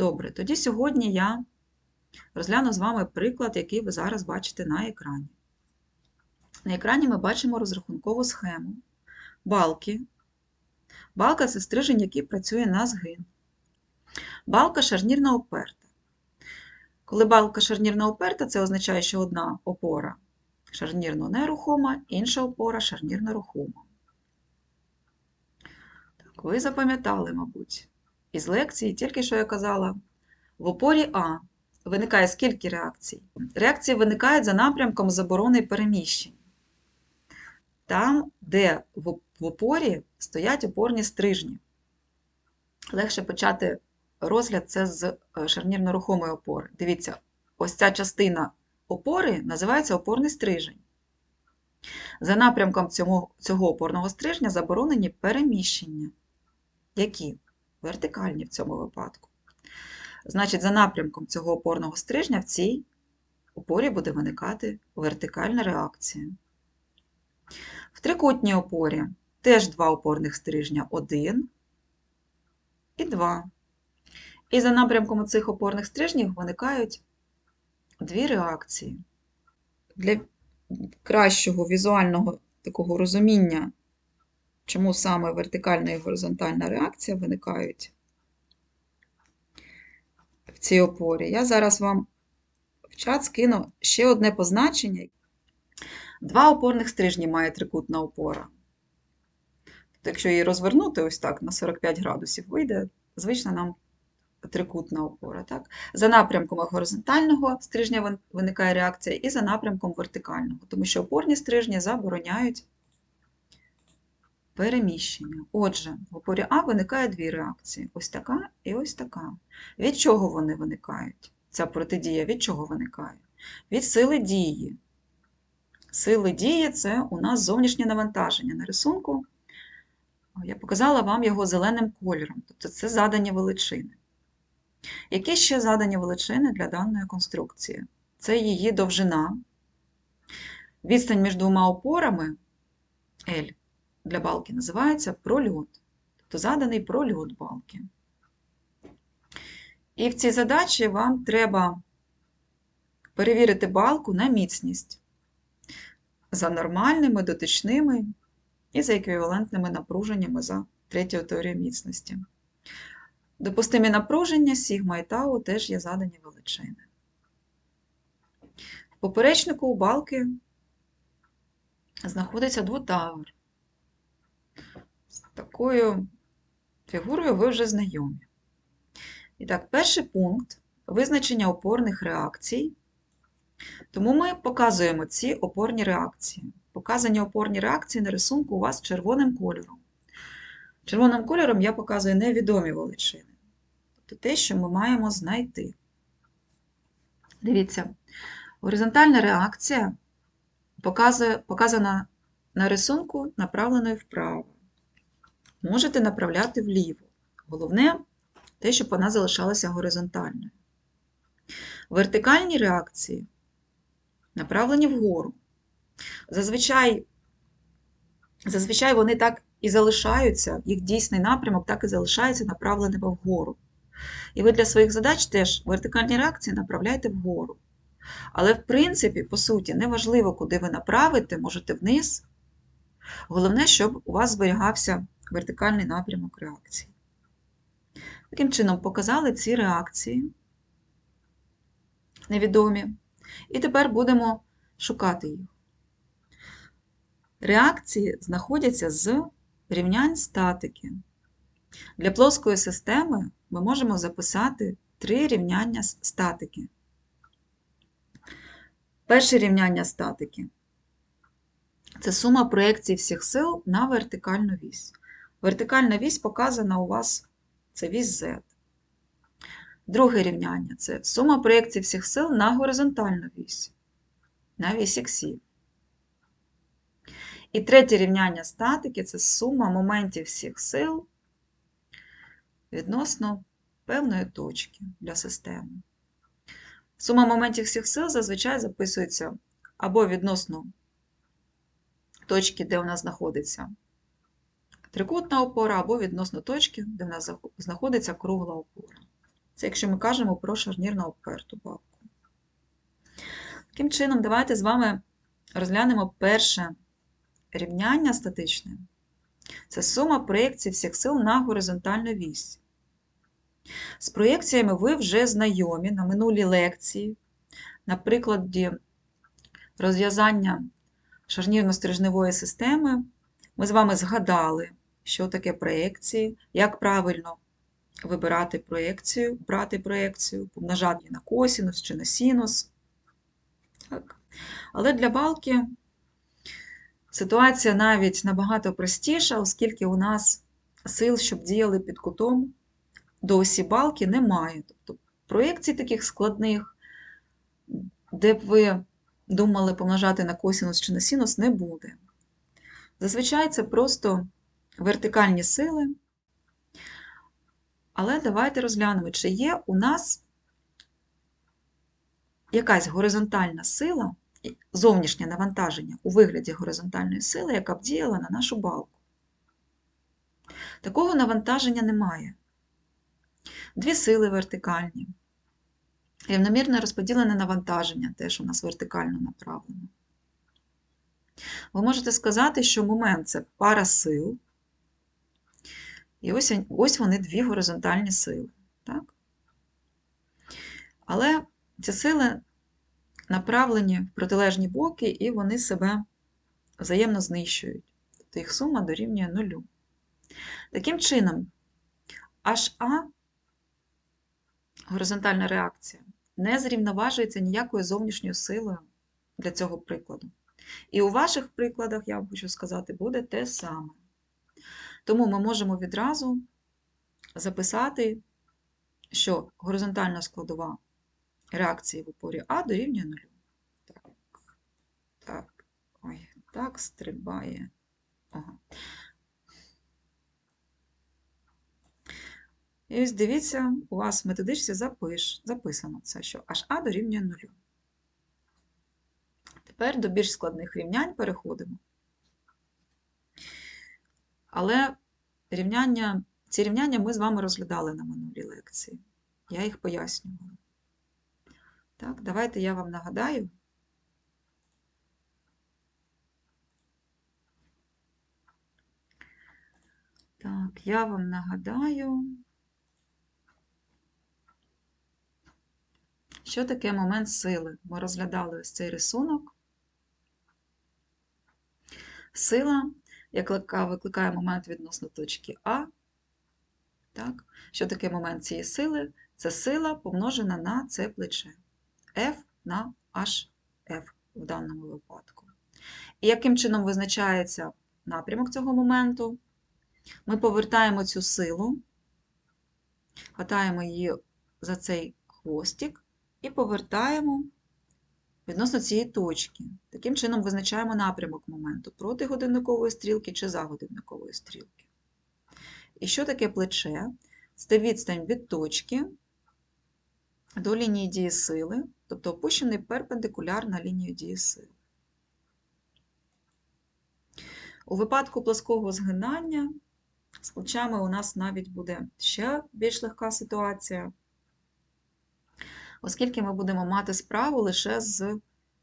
Добре, тоді сьогодні я розгляну з вами приклад, який ви зараз бачите на екрані. На екрані ми бачимо розрахункову схему. Балки. Балка це стрижень, який працює на згин. Балка шарнірна оперта. Коли балка шарнірна оперта, це означає, що одна опора шарнірно нерухома, інша опора шарнірно рухома. Так, ви запам'ятали, мабуть, із лекції, тільки що я казала, в опорі А виникає скільки реакцій? Реакції виникають за напрямком заборони переміщень. Там, де в опорі стоять опорні стрижні. Легше почати розгляд це з е, шарнірно-рухомої опори. Дивіться, ось ця частина опори називається опорний стрижень. За напрямком цього, цього опорного стрижня заборонені переміщення. Які? Вертикальні в цьому випадку. Значить, за напрямком цього опорного стрижня в цій опорі буде виникати вертикальна реакція. В трикутній опорі теж два опорних стрижня 1 і 2. І за напрямком цих опорних стрижнів виникають дві реакції. Для кращого візуального такого розуміння, чому саме вертикальна і горизонтальна реакція виникають в цій опорі, я зараз вам в чат скину ще одне позначення. Два опорних стрижні має трикутна опора. Тобто, якщо її розвернути ось так на 45 градусів, вийде звична нам трикутна опора. Так? За напрямком горизонтального стрижня виникає реакція, і за напрямком вертикального, тому що опорні стрижні забороняють переміщення. Отже, в опорі А виникає дві реакції: ось така і ось така. Від чого вони виникають? Ця протидія від чого виникає? Від сили дії. Сили дії це у нас зовнішнє навантаження. На рисунку я показала вам його зеленим кольором, тобто це задані величини. Які ще задані величини для даної конструкції? Це її довжина. Відстань між двома опорами L для балки називається прольот, тобто заданий прольот балки. І в цій задачі вам треба перевірити балку на міцність за нормальними, дотичними і за еквівалентними напруженнями за третьою теорією міцності. Допустимі напруження сігма і тау теж є задані величини. В поперечнику у балки знаходиться двутавр. Такою фігурою ви вже знайомі. І так, перший пункт визначення опорних реакцій. Тому ми показуємо ці опорні реакції. Показані опорні реакції на рисунку у вас червоним кольором. Червоним кольором я показую невідомі величини. Тобто те, що ми маємо знайти. Дивіться, горизонтальна реакція показана на рисунку, направленою вправо. Можете направляти вліво. Головне те, щоб вона залишалася горизонтальною. Вертикальні реакції направлені вгору. Зазвичай, зазвичай вони так і залишаються, їх дійсний напрямок так і залишається направленим вгору. І ви для своїх задач теж вертикальні реакції направляєте вгору. Але, в принципі, по суті, неважливо, куди ви направите, можете вниз. Головне, щоб у вас зберігався вертикальний напрямок реакції. Таким чином, показали ці реакції невідомі. І тепер будемо шукати їх. Реакції знаходяться з рівнянь статики. Для плоскої системи ми можемо записати три рівняння статики. Перше рівняння статики це сума проєкцій всіх сил на вертикальну вісь. Вертикальна вісь показана у вас це вісь Z. Друге рівняння це сума проєкцій всіх сил на горизонтальну вісь, на вісь іксів. І третє рівняння статики це сума моментів всіх сил відносно певної точки для системи. Сума моментів всіх сил зазвичай записується або відносно точки, де нас знаходиться трикутна опора, або відносно точки, де в нас знаходиться кругла опора. Це якщо ми кажемо про шарнірно обперту балку. Таким чином, давайте з вами розглянемо перше рівняння статичне. Це сума проєкцій всіх сил на горизонтальну вісь. З проєкціями ви вже знайомі на минулій лекції, на прикладі розв'язання шарнірно-стрижневої системи, ми з вами згадали, що таке проєкції, як правильно вибирати проєкцію, брати проєкцію, помножати на косінус чи на синус. Так. Але для балки ситуація навіть набагато простіша, оскільки у нас сил, щоб діяли під кутом до осі балки, немає. Тобто проєкцій таких складних, де б ви думали помножати на косінус чи на синус, не буде. Зазвичай це просто вертикальні сили. Але давайте розглянемо, чи є у нас якась горизонтальна сила, зовнішнє навантаження у вигляді горизонтальної сили, яка б діяла на нашу балку. Такого навантаження немає. Дві сили вертикальні. Рівномірне розподілене навантаження теж у нас вертикально направлено. Ви можете сказати, що момент це пара сил, і ось, ось вони дві горизонтальні сили. Так? Але ці сили направлені в протилежні боки, і вони себе взаємно знищують. Тобто їх сума дорівнює нулю. Таким чином, HA, горизонтальна реакція, не зрівноважується ніякою зовнішньою силою для цього прикладу. І у ваших прикладах, я хочу сказати, буде те саме. Тому ми можемо відразу записати, що горизонтальна складова реакції в упорі А дорівнює нулю. Так, так, ой, так стрибає. Ага. І ось дивіться, у вас в методичці запиш, записано це, що HA дорівнює нулю. Тепер до більш складних рівнянь переходимо. Але рівняння, ці рівняння ми з вами розглядали на минулій лекції. Я їх пояснювала. Так, давайте я вам нагадаю. Так, я вам нагадаю, що таке момент сили. Ми розглядали ось цей рисунок. Сила, яка викликає момент відносно точки А. Так? Що таке момент цієї сили? Це сила помножена на це плече. F на HF в даному випадку. І яким чином визначається напрямок цього моменту? Ми повертаємо цю силу, хватаємо її за цей хвостик і повертаємо відносно цієї точки. Таким чином визначаємо напрямок моменту проти годинникової стрілки чи за годинникової стрілки. І що таке плече? Це відстань від точки до лінії дії сили, тобто опущений перпендикуляр на лінію дії сили. У випадку плоского згинання з плечами у нас навіть буде ще більш легка ситуація, оскільки ми будемо мати справу лише з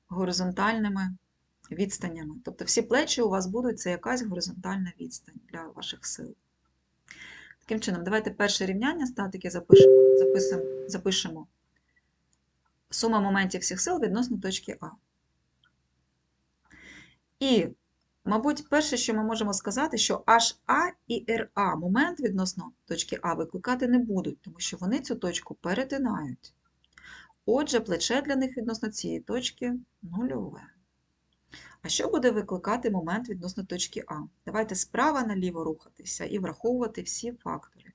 горизонтальними відстанями. Тобто всі плечі у вас будуть це якась горизонтальна відстань для ваших сил. Таким чином, давайте перше рівняння статики запишемо, запишемо, запишемо сума моментів всіх сил відносно точки А. І, мабуть, перше, що ми можемо сказати, що HA і RA момент відносно точки А викликати не будуть, тому що вони цю точку перетинають. Отже, плече для них відносно цієї точки нульове. А що буде викликати момент відносно точки А? Давайте справа наліво рухатися і враховувати всі фактори.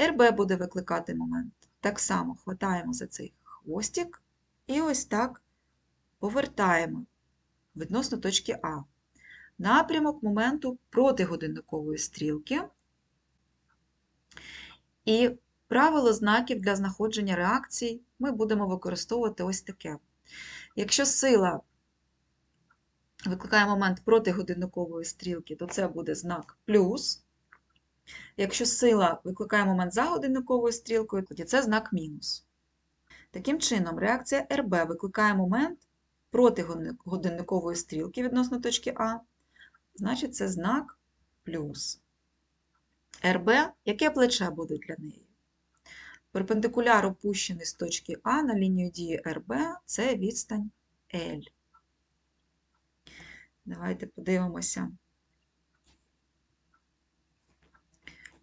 РБ буде викликати момент. Так само хватаємо за цей хвостик і ось так повертаємо відносно точки А. Напрямок моменту проти годинникової стрілки. І правило знаків для знаходження реакцій ми будемо використовувати ось таке. Якщо сила викликає момент проти годинникової стрілки, то це буде знак плюс. Якщо сила викликає момент за годинниковою стрілкою, тоді це знак мінус. Таким чином, реакція РБ викликає момент проти годинникової стрілки відносно точки А, значить це знак плюс. РБ, яке плече буде для неї? Перпендикуляр опущений з точки А на лінію дії РБ це відстань L. Давайте подивимося.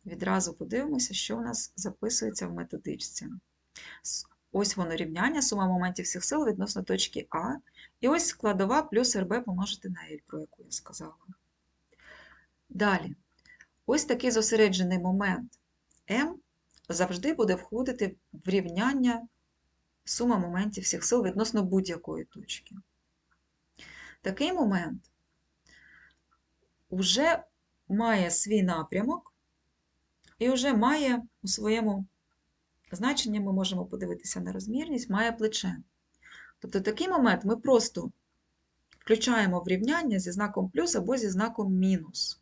Відразу подивимося, що у нас записується в методичці. Ось воно рівняння, сума моментів всіх сил відносно точки А. І ось складова плюс РБ помножити на L, про яку я сказала. Далі. Ось такий зосереджений момент М завжди буде входити в рівняння сума моментів всіх сил відносно будь-якої точки. Такий момент вже має свій напрямок і вже має у своєму значенні, ми можемо подивитися на розмірність, має плече. Тобто такий момент ми просто включаємо в рівняння зі знаком плюс або зі знаком мінус.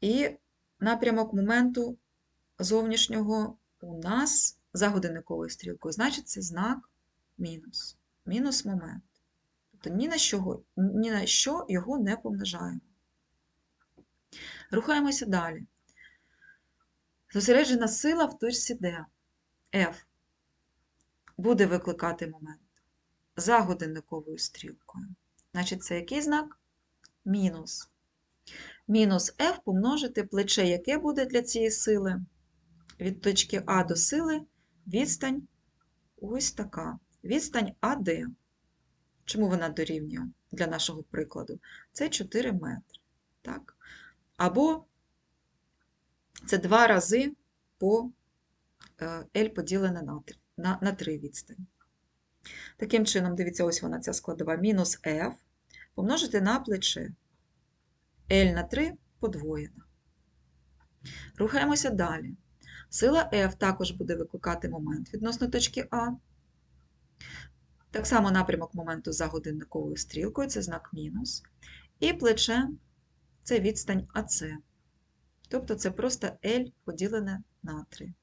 І напрямок моменту зовнішнього у нас за годинниковою стрілкою, значить це знак мінус. Мінус момент. Тобто ні на, що, ні на що його не помножаємо. Рухаємося далі. Зосереджена сила в точці D, F, буде викликати момент за годинниковою стрілкою. Значить, це який знак? Мінус. Мінус F помножити плече, яке буде для цієї сили? Від точки А до сили відстань ось така. Відстань АД. Чому вона дорівнює для нашого прикладу? Це 4 метри. Так? Або це два рази по е, L поділене на 3, на, на 3 відстань. Таким чином, дивіться, ось вона ця складова, мінус F помножити на плече. L на 3 подвоєна. Рухаємося далі. Сила F також буде викликати момент відносно точки А. Так само напрямок моменту за годинниковою стрілкою, це знак мінус. І плече це відстань АС. Тобто це просто L поділене на 3.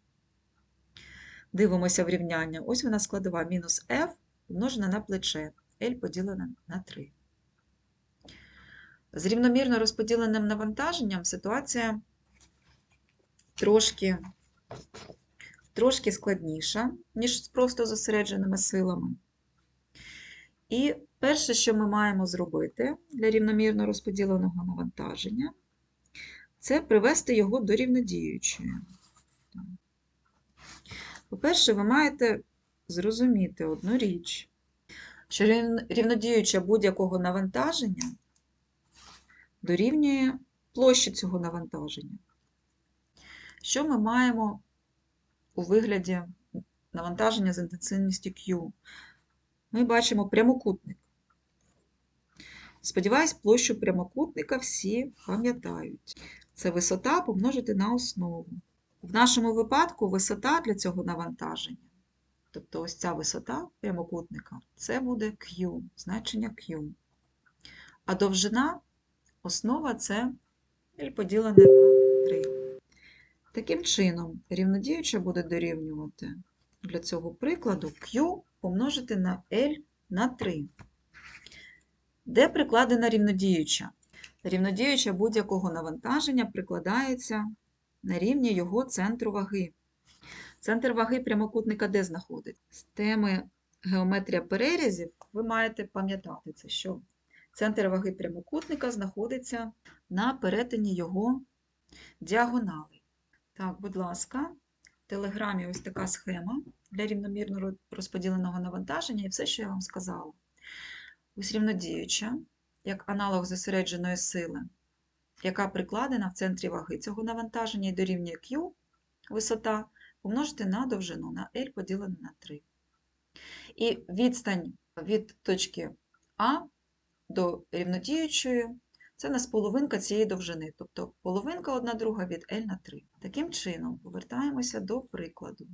Дивимося в рівняння. Ось вона складова мінус F помножена на плече. L поділене на 3. З рівномірно розподіленим навантаженням ситуація трошки, трошки складніша, ніж з просто зосередженими силами. І перше, що ми маємо зробити для рівномірно розподіленого навантаження, це привести його до рівнодіючої. По-перше, ви маєте зрозуміти одну річ, що рівнодіюча будь-якого навантаження дорівнює площі цього навантаження. Що ми маємо у вигляді навантаження з інтенсивністю Q? Ми бачимо прямокутник. Сподіваюсь, площу прямокутника всі пам'ятають. Це висота помножити на основу. В нашому випадку висота для цього навантаження, тобто ось ця висота прямокутника, це буде Q, значення Q. А довжина основа це L поділене на 3. Таким чином, рівнодіюча буде дорівнювати для цього прикладу Q помножити на L на 3. Де прикладена рівнодіюча? Рівнодіюча будь-якого навантаження прикладається на рівні його центру ваги. Центр ваги прямокутника де знаходиться? З теми геометрія перерізів ви маєте пам'ятати це, що центр ваги прямокутника знаходиться на перетині його діагоналей. Так, будь ласка, в телеграмі ось така схема для рівномірно розподіленого навантаження і все, що я вам сказала. Ось рівнодіюча, як аналог зосередженої сили, яка прикладена в центрі ваги цього навантаження і дорівнює Q, висота, помножити на довжину на L поділене на 3. І відстань від точки А до рівнодіючої це у нас половинка цієї довжини, тобто половинка одна друга від L на 3. Таким чином, повертаємося до прикладу.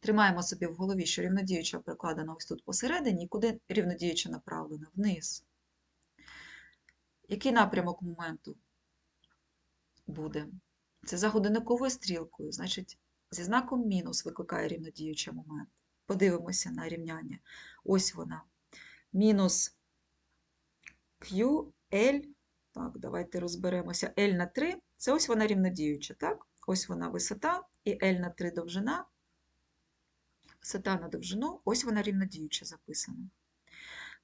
Тримаємо собі в голові, що рівнодіюча прикладена ось тут посередині, і куди рівнодіюча направлена? Вниз. Який напрямок моменту буде? Це за годинниковою стрілкою, значить, зі знаком мінус викликає рівнодіючий момент. Подивимося на рівняння. Ось вона. Мінус QL. Так, давайте розберемося. L на 3 це ось вона рівнодіюча, так? Ось вона висота, і L на 3 довжина. Висота на довжину, ось вона рівнодіюча записана.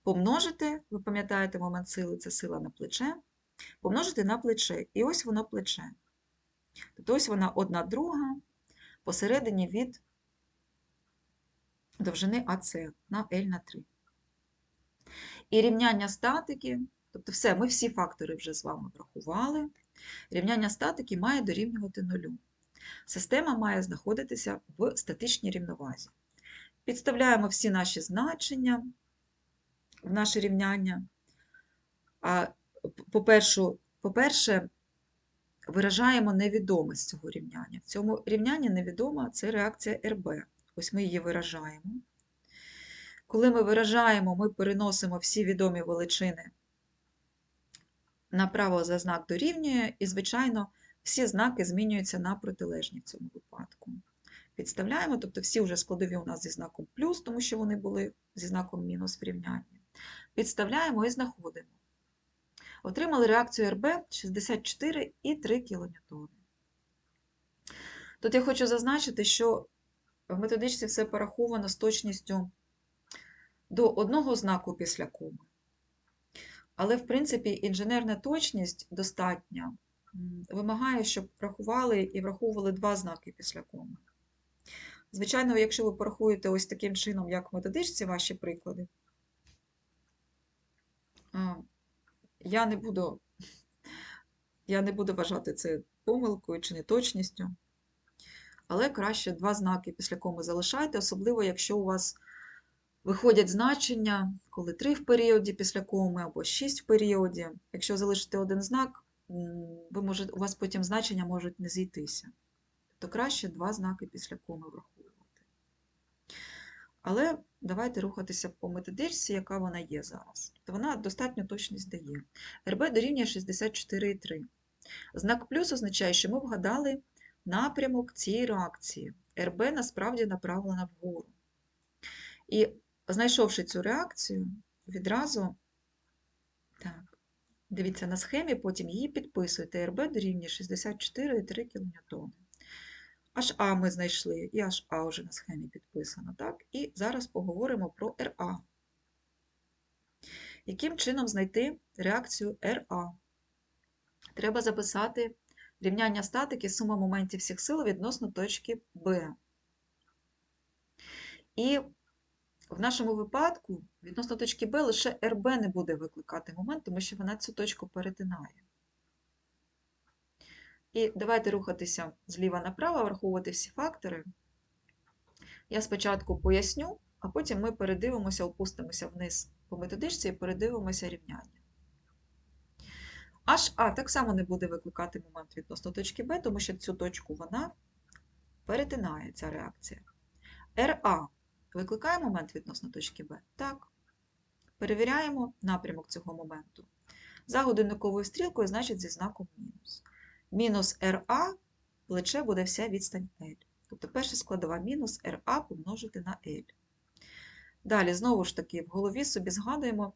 Помножити, ви пам'ятаєте, момент сили це сила на плече. Помножити на плече, і ось воно плече. Тобто ось вона одна друга посередині від довжини АС на L на 3. І рівняння статики, тобто все, ми всі фактори вже з вами врахували. Рівняння статики має дорівнювати нулю. Система має знаходитися в статичній рівновазі. Підставляємо всі наші значення в наше рівняння. А по-перше, виражаємо невідомість цього рівняння. В цьому рівнянні невідома це реакція РБ. Ось ми її виражаємо. Коли ми виражаємо, ми переносимо всі відомі величини направо за знак дорівнює, і, звичайно, всі знаки змінюються на протилежні в цьому випадку. Підставляємо, тобто всі вже складові у нас зі знаком плюс, тому що вони були зі знаком мінус в рівнянні. Підставляємо і знаходимо. Отримали реакцію РБ 64,3 кН. Тут я хочу зазначити, що в методичці все пораховано з точністю до одного знаку після коми. Але, в принципі, інженерна точність достатня вимагає, щоб рахували і враховували два знаки після коми. Звичайно, якщо ви порахуєте ось таким чином, як в методичці ваші приклади, я не буду, я не буду вважати це помилкою чи неточністю, але краще два знаки після коми залишайте, особливо, якщо у вас виходять значення, коли 3 в періоді після коми або 6 в періоді. Якщо залишите один знак, ви можете, у вас потім значення можуть не зійтися. Тобто краще два знаки після коми враховувати. Але давайте рухатися по методичці, яка вона є зараз. То вона достатньо точність дає. РБ дорівнює 64,3. Знак плюс означає, що ми вгадали напрямок цієї реакції. РБ насправді направлена вгору. І знайшовши цю реакцію, відразу, так, дивіться на схемі, потім її підписуєте. РБ дорівнює 64,3 кН. HA ми знайшли, і HA вже на схемі підписано. так? І зараз поговоримо про RA. Яким чином знайти реакцію RA? Треба записати рівняння статики сума моментів всіх сил відносно точки B. І в нашому випадку відносно точки Б лише РБ не буде викликати момент, тому що вона цю точку перетинає. І давайте рухатися зліва направо, враховувати всі фактори. Я спочатку поясню, а потім ми передивимося, опустимося вниз по методичці і передивимося рівняння. HA так само не буде викликати момент відносно точки Б, тому що цю точку вона перетинає ця реакція. RA викликає момент відносно точки Б? Так. Перевіряємо напрямок цього моменту. За годинниковою стрілкою, значить, зі знаком мінус. Мінус RA плече буде вся відстань L. Тобто перша складова мінус RA помножити на L. Далі, знову ж таки, в голові собі згадуємо,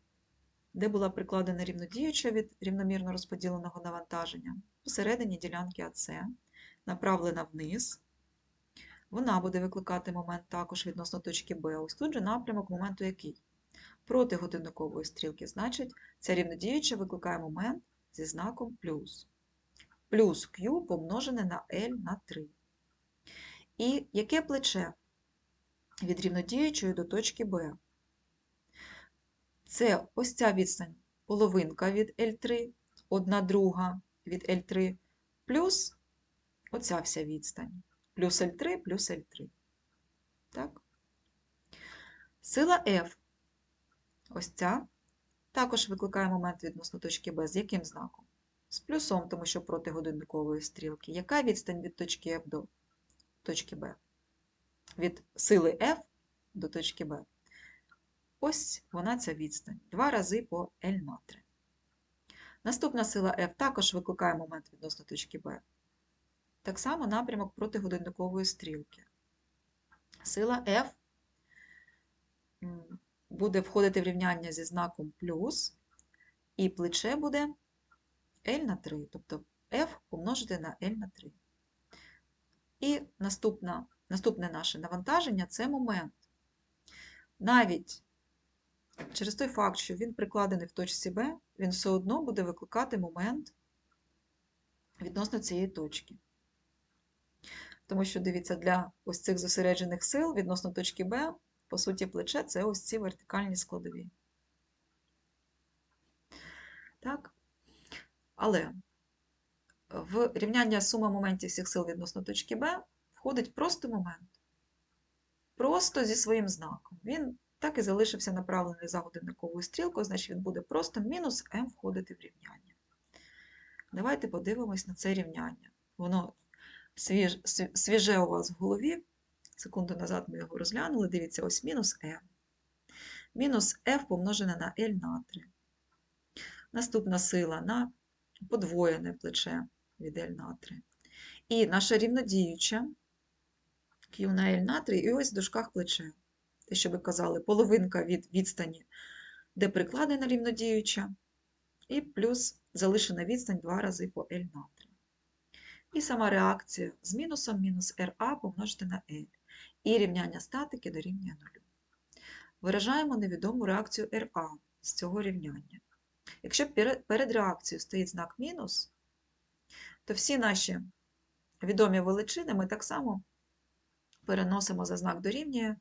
де була прикладена рівнодіюча від рівномірно розподіленого навантаження. Посередині ділянки АС, направлена вниз. Вона буде викликати момент також відносно точки Б. Ось тут же напрямок моменту який? Проти годинникової стрілки, значить, ця рівнодіюча викликає момент зі знаком плюс. Плюс Q помножене на L на 3. І яке плече від рівнодіючої до точки Б? Це ось ця відстань половинка від L3, одна друга від L3, плюс оця вся відстань плюс L3 плюс L3. Так? Сила F. Ось ця. Також викликає момент відносно точки Б. З яким знаком? З плюсом, тому що проти годинникової стрілки. Яка відстань від точки F до точки Б? Від сили F до точки Б. Ось вона ця відстань. Два рази по L на 3. Наступна сила F також викликає момент відносно точки Б. Так само напрямок проти годинникової стрілки. Сила F буде входити в рівняння зі знаком плюс, і плече буде L на 3, тобто F помножити на L на 3. І наступна, наступне наше навантаження це момент. Навіть через той факт, що він прикладений в точці Б, він все одно буде викликати момент відносно цієї точки. Тому що, дивіться, для ось цих зосереджених сил відносно точки Б, по суті, плече це ось ці вертикальні складові. Так? Але в рівняння суми моментів всіх сил відносно точки Б входить просто момент. Просто зі своїм знаком. Він так і залишився направлений за годинниковою стрілкою, значить він буде просто мінус m входити в рівняння. Давайте подивимось на це рівняння. Воно свіж, свіже у вас в голові. Секунду назад ми його розглянули. Дивіться, ось мінус m. Мінус f помножене на L на 3. Наступна сила на подвоєне плече від L на 3. І наша рівнодіюча Q на L на 3, і ось в дужках плече. Те, що ви казали, половинка від відстані, де прикладена рівнодіюча, і плюс залишена відстань два рази по L на 3. І сама реакція з мінусом мінус RA помножити на L. І рівняння статики дорівнює 0. Виражаємо невідому реакцію RA з цього рівняння. Якщо перед реакцією стоїть знак мінус, то всі наші відомі величини ми так само переносимо за знак дорівнює е,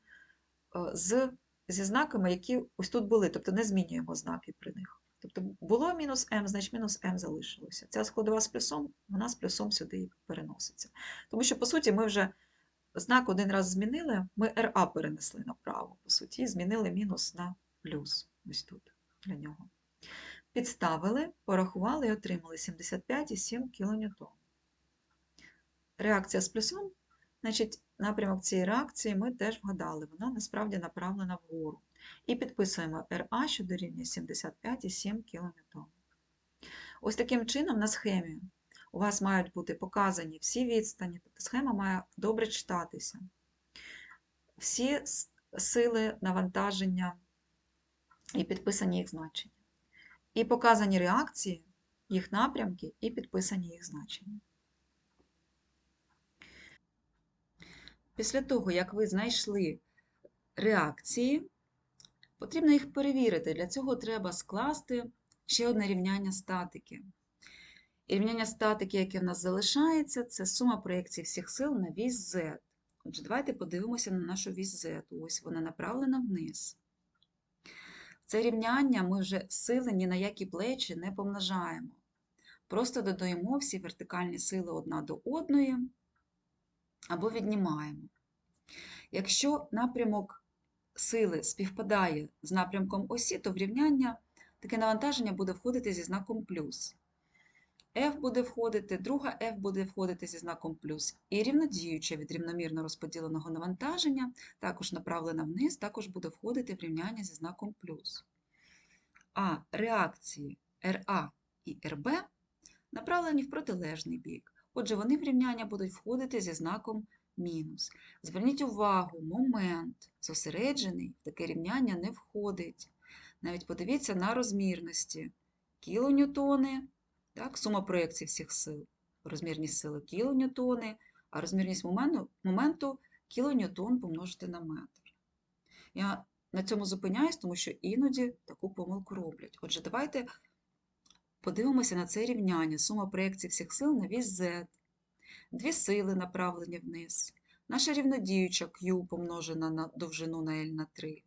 з, зі знаками, які ось тут були, тобто не змінюємо знаки при них. Тобто було мінус m, значить мінус m залишилося. Ця складова з плюсом, вона з плюсом сюди переноситься. Тому що, по суті, ми вже знак один раз змінили, ми RA перенесли направо, по суті, змінили мінус на плюс ось тут для нього. Підставили, порахували і отримали 75,7 кН. Реакція з плюсом, значить, напрямок цієї реакції ми теж вгадали, вона насправді направлена вгору. І підписуємо RA, що дорівнює 75,7 кН. Ось таким чином на схемі у вас мають бути показані всі відстані, тобто схема має добре читатися. Всі сили навантаження і підписані їх значення. І показані реакції, їх напрямки і підписані їх значення. Після того, як ви знайшли реакції, потрібно їх перевірити. Для цього треба скласти ще одне рівняння статики. І рівняння статики, яке в нас залишається, це сума проєкцій всіх сил на вісь Z. Отже, давайте подивимося на нашу вісь Z. Ось вона направлена вниз. Це рівняння ми вже сили ні на які плечі не помножаємо. Просто додаємо всі вертикальні сили одна до одної або віднімаємо. Якщо напрямок сили співпадає з напрямком осі, то в рівняння таке навантаження буде входити зі знаком плюс. F буде входити, друга F буде входити зі знаком плюс. І рівнодіюча від рівномірно розподіленого навантаження, також направлена вниз, також буде входити в рівняння зі знаком плюс. А реакції RA і RB направлені в протилежний бік. Отже, вони в рівняння будуть входити зі знаком мінус. Зверніть увагу, момент зосереджений в таке рівняння не входить. Навіть подивіться на розмірності. Кілоньютони, так, сума проєкцій всіх сил. Розмірність сили кілоньютони, а розмірність моменту, моменту кілоньютон помножити на метр. Я на цьому зупиняюсь, тому що іноді таку помилку роблять. Отже, давайте подивимося на це рівняння. Сума проєкцій всіх сил на вісь Z. Дві сили направлені вниз. Наша рівнодіюча Q помножена на довжину на L на 3.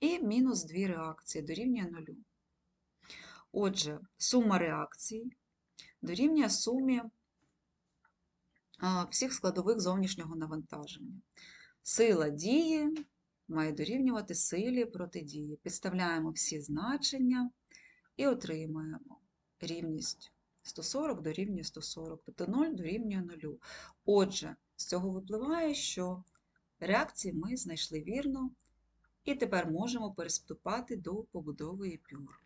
І мінус дві реакції дорівнює нулю. Отже, сума реакцій дорівнює сумі всіх складових зовнішнього навантаження. Сила дії має дорівнювати силі протидії. Підставляємо всі значення і отримуємо рівність 140 дорівнює 140, тобто 0 дорівнює 0. Отже, з цього випливає, що реакції ми знайшли вірно, і тепер можемо переступати до побудови епюр.